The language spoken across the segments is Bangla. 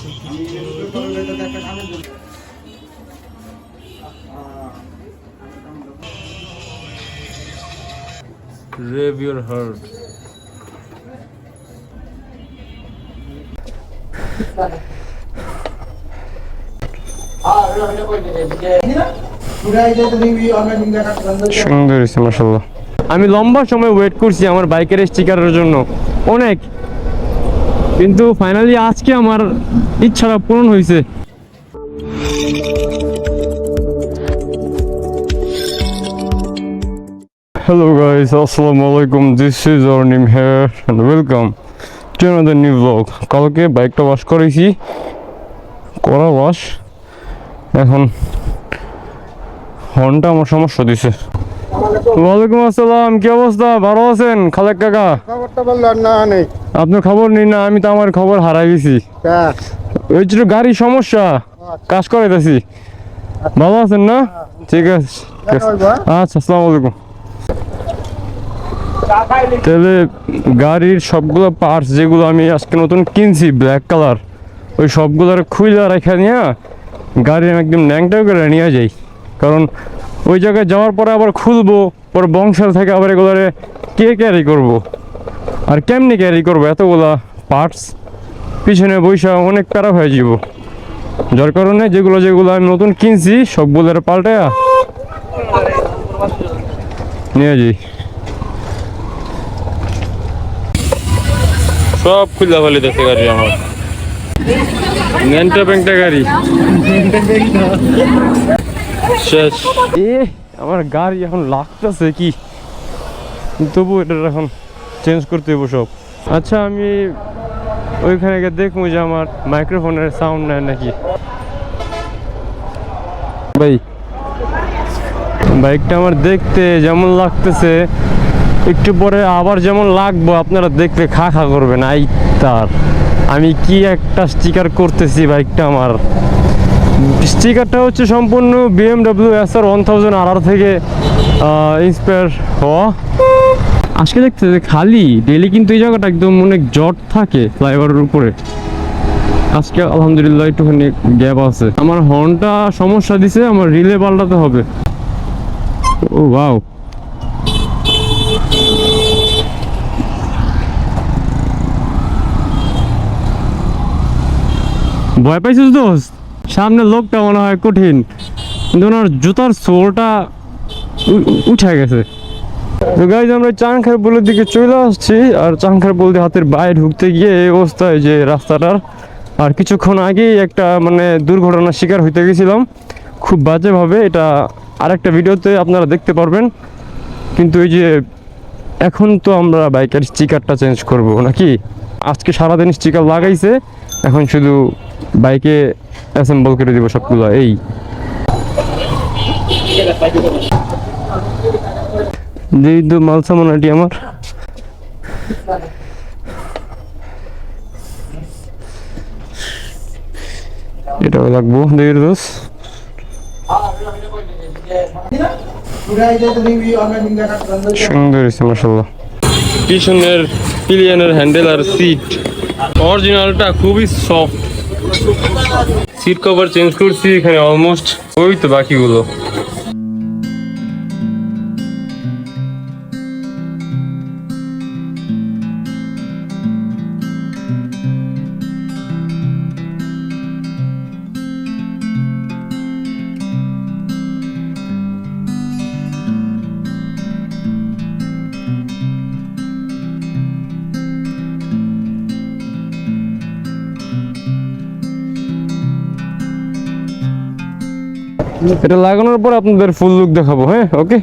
Rave your heart. সুন্দর আমি লম্বা সময় ওয়েট করছি আমার বাইকের স্টিকারের জন্য। অনেক। কিন্তু ফাইনালি আজকে আমার ইচ্ছাটা পূরণ হয়েছে। Hello guys, assalamu আলাইকুম This is our name here and welcome to another new vlog. কালকে বাইকটা ওয়াশ করেছি করা ওয়াশ এখন হর্নটা আমার সমস্যা দিছে। ওয়ালাইকুম আসসালাম কি অবস্থা? ভালো আছেন? খালেক কাকা? খবরটা বললেন না নেই। আপনার খবর নিন না আমি তো আমার খবর হারাই গেছি ওই যে গাড়ির সমস্যা কাজ করাইতেছি। ভালো আছেন না? ঠিক আছে। ঠিক আছে। আচ্ছা আসসালামু আলাইকুম। তাহলে গাড়ির সবগুলো পার্টস যেগুলো আমি আজকে নতুন কিনছি ব্ল্যাক কালার ওই সবগুলোর খুইলা রেখে নিয়ে গাড়ি আমি একদম ন্যাংটা করে নিয়ে যাই। কারণ ওই জায়গায় যাওয়ার পরে আবার খুলবো পরে বংশাল থেকে আবার এগুলোরে কে ক্যারি করব? আর কেমনি ক্যারি করব? এতগুলা পার্টস পিছনে বৈশা অনেক প্যারা হয়ে যাব যার কারণে যেগুলো যেগুলো আমি নতুন কিনছি সবগুলোর পাল্টায়া নিয়ে যাই। সব খুললা ফালি দেখে গাড়ি আমার। গাড়ি। শেষ। এ আমার গাড়ি এখন লাগতেছে কি? তবু এটা এখন চেঞ্জ করতে হইব সব। আচ্ছা আমি ওইখানে গিয়ে দেখব যে আমার মাইক্রোফোনের সাউন্ড নেয় নাকি। ভাই। বাইকটা আমার দেখতে যেমন লাগতেছে একটু পরে আবার যেমন লাগবো আপনারা দেখলে খা খা করবেন আই তার। আমি কি একটা স্টিকার করতেছি বাইকটা আমার। স্টিকারটা হচ্ছে সম্পূর্ণ BMW S R one thousand R R থেকে ইন্সপায়ার হওয়া। আজকে দেখতে খালি ডেলি কিন্তু এই জায়গাটা একদম অনেক জট থাকে ফ্লাইওভারের উপরে। আজকে আলহামদুলিল্লাহ একটুখানি গ্যাপ আছে। আমার হর্নটা সমস্যা দিছে, আমার রিলে পাল্টাতে হবে। ও ওয়াও ভয় পাইছিস দোস্ত? সামনে লোকটা মনে হয় কঠিন। কিন্তু ওনার জুতার উ- উঠে গেছে। তো গাইজ আমরা চাংখার পুলের দিকে চলে আসছি আর চাংখার পুল দিয়ে হাতের বাইরে ঢুকতে গিয়ে এই অবস্থায় যে রাস্তাটার, আর কিছুক্ষণ আগেই একটা মানে দুর্ঘটনার শিকার হইতে গেছিলাম। খুব বাজেভাবে এটা আরেকটা ভিডিওতে আপনারা দেখতে পারবেন। কিন্তু এই যে এখন তো আমরা বাইকের স্টিকারটা চেঞ্জ করব নাকি? আজকে সারাদিন স্টিকার লাগাইছে, এখন শুধু বাইকে অ্যাসেম্বল করে দিব সবগুলো, এই। যেই তো মাল সামান আমার। এটাও লাগবো, দেখি দোষ সুন্দর হ্যান্ডেল আর সিট অরিজিনালটা খুবই সফট সিট কভার চেঞ্জ করছি এখানে অলমোস্ট বাকিগুলো। এটা লাগানোর পর আপনাদের ফুল লুক দেখাবো হ্যাঁ? ওকে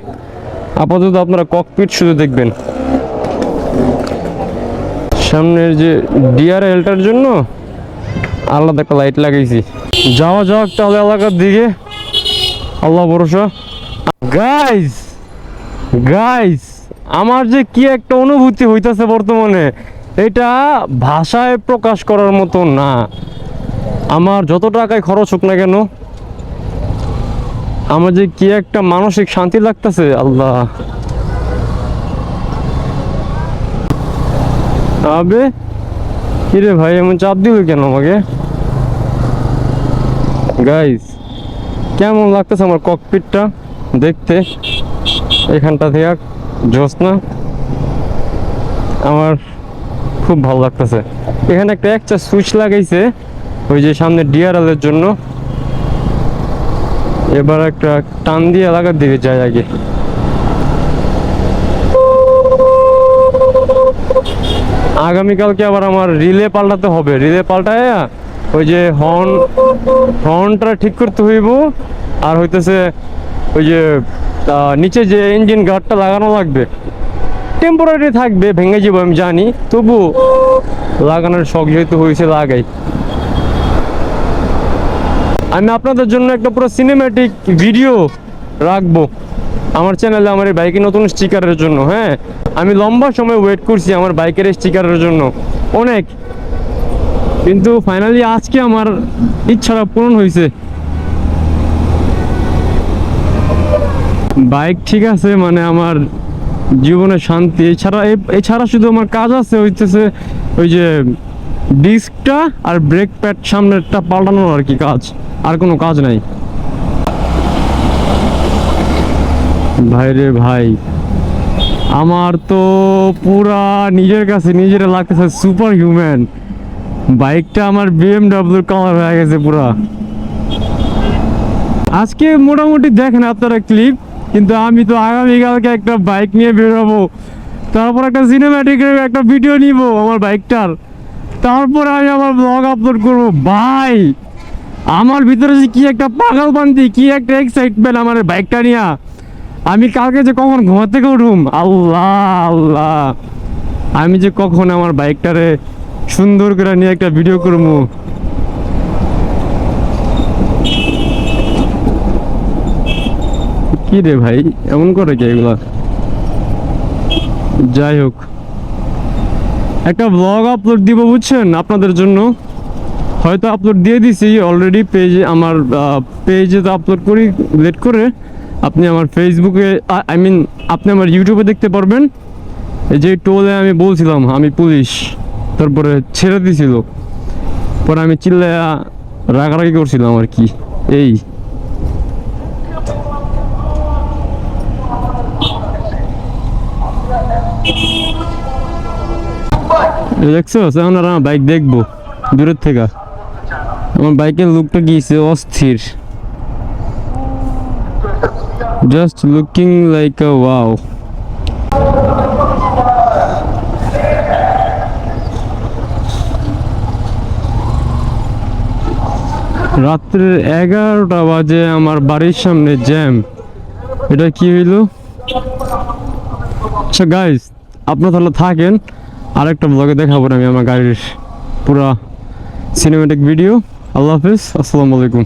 আপাতত আপনারা ককপিট শুধু দেখবেন। সামনের যে ডিআরএলটার জন্য আলাদা একটা লাইট লাগাইছি। যাওয়া যাক তাহলে এলাকার দিকে। আল্লাহ ভরসা। গাইস গাইস আমার যে কি একটা অনুভূতি হইতাছে বর্তমানে, এটা ভাষায় প্রকাশ করার মতো না। আমার যত টাকায় খরচ হোক না কেন আমার যে কি একটা মানসিক শান্তি লাগতেছে, আল্লাহ। আবে, কিরে ভাই, এমন চাপ দিল কেন আমাকে? গাইস কেমন লাগতেছে আমার ককপিটটা দেখতে। এখানটা থেকে জ্যোৎস্না আমার খুব ভালো লাগতেছে। এখানে একটা একটা সুইচ লাগাইছে, ওই যে সামনে ডিআরএল এর জন্য। এবার একটা টান দিয়ে এলাকার দিকে যায় আগে। আগামীকালকে আবার আমার রিলে পাল্টাতে হবে। রিলে পাল্টায় ওই যে হর্ন, হর্নটা ঠিক করতে হইব, আর হইতেছে ওই যে নিচে যে ইঞ্জিন গার্ডটা লাগানো লাগবে টেম্পোরারি থাকবে, ভেঙে যাব, আমি জানি, তবু লাগানোর শখ যেহেতু হয়েছে, লাগাই। আমি আপনাদের জন্য একটা পুরো সিনেম্যাটিক ভিডিও রাখব। আমার চ্যানেলে আমার এই বাইকের নতুন স্টিকারের জন্য হ্যাঁ? আমি লম্বা সময় ওয়েট করছি আমার বাইকের স্টিকারের জন্য। অনেক। কিন্তু ফাইনালি আজকে আমার ইচ্ছাটা পূরণ হয়েছে বাইক ঠিক আছে মানে আমার জীবনে শান্তি। এছাড়া এছাড়া শুধু আমার কাজ আছে, হইতেছে ওই যে ডিস্কটা আর ব্রেক প্যাড সামনেরটা পাল্টানো আর কি কাজ। আর কোনো কাজ নাই। ভাই রে ভাই, আমার তো পুরা নিজের কাছে নিজের লাগতেছে সুপার হিউম্যান বাইকটা আমার বিএমডাব্লিউর কালার হয়ে গেছে পুরা। আজকে মোটামুটি দেখেন আপনারা ক্লিপ কিন্তু আমি তো আগামীকালকে একটা বাইক নিয়ে বেরোবো। তারপর একটা সিনেম্যাটিকের একটা ভিডিও নিব আমার বাইকটার তারপরে আমি আমার ব্লগ আপলোড করব। ভাই, আমার ভিতরে যে কি একটা পাগল বান্তি কি একটা এক্সাইটমেন্ট আমার বাইকটা নিয়ে। আমি কালকে যে কখন ঘুমা থেকে উঠুম, আল্লাহ আল্লাহ। আমি যে কখন আমার বাইকটারে সুন্দর করে নিয়ে একটা ভিডিও করব। কি রে ভাই, এমন করে কি এগুলা? যাই হোক। একটা ব্লগ আপলোড দিব, বুঝছেন? আপনাদের জন্য। হয়তো আপলোড দিয়ে দিছি অলরেডি পেজে আমার পেজে তো আপলোড করি লেট করে আপনি আমার ফেসবুকে আই মিন আপনি আমার ইউটিউবে দেখতে পারবেন। এই যে টোলে আমি বলছিলাম, আমি পুলিশ। তারপরে ছেড়ে দিছিল। পরে আমি চিল্লায়া রাগারাগি করছিলাম আর কি। এই। দেখছ? এখন আমার বাইক দেখব। দূরের থেকে। আমার বাইকের লুকটা গিয়েছে অস্থির। Just looking like a wow রাত্রের এগারোটা বাজে আমার বাড়ির সামনে জ্যাম এটা কি হইল? আচ্ছা গাইস আপনারা তাহলে থাকেন। আরেকটা ব্লগে দেখাবো আমি আমার গাড়ির পুরা সিনেমেটিক ভিডিও আল্লাহ হাফিজ আসসালামু আলাইকুম।